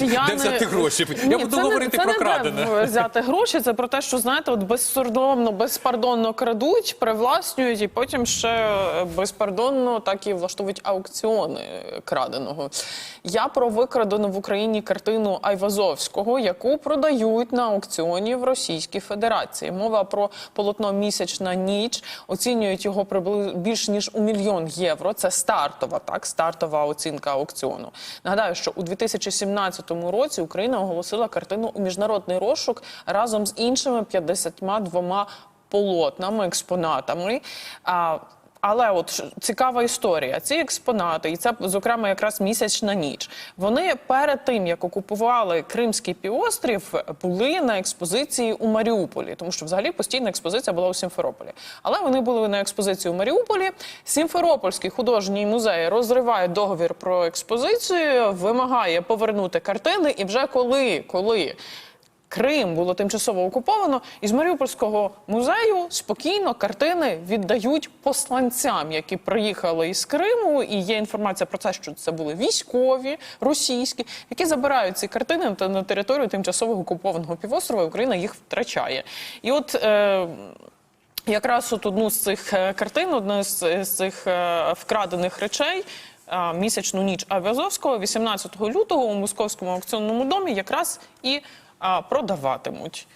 росіяни Де взяти гроші? Я Ні, буду це говорити не, про це крадене. Не де взяти гроші. Це про те, що знаєте, от безсордомно, безпардонно крадуть, привласнюють, і потім ще е, безпардонно так і влаштовують аукціони краденого. Я про викрадену в Україні картину Айвазовського, яку продають на аукціоні в Російській Федерації. Мова про полотно Місячна ніч. Оцінюють його приблизно більш ніж у мільйон євро. Це стартова, так стартова оцінка аукціону. Нагадаю, що у 2017 році Україна оголосила картину у міжнародний розшук разом з іншими 52 полотнами, експонатами. Але от цікава історія. Ці експонати, і це зокрема якраз місячна ніч. Вони перед тим як окупували Кримський півострів, були на експозиції у Маріуполі, тому що взагалі постійна експозиція була у Сімферополі. Але вони були на експозиції у Маріуполі. Сімферопольський художній музей розриває договір про експозицію, вимагає повернути картини. І вже коли, коли Крим було тимчасово окуповано, із Маріупольського музею спокійно картини віддають посланцям, які приїхали із Криму. І є інформація про те, що це були військові російські, які забирають ці картини на територію тимчасово окупованого півострова. Україна їх втрачає. І от. Е, Якраз от одну з цих е, картин, одну з, з цих е, вкрадених речей. е, Місячну ніч Авіазовського 18 лютого у московському аукціонному домі якраз і е, продаватимуть.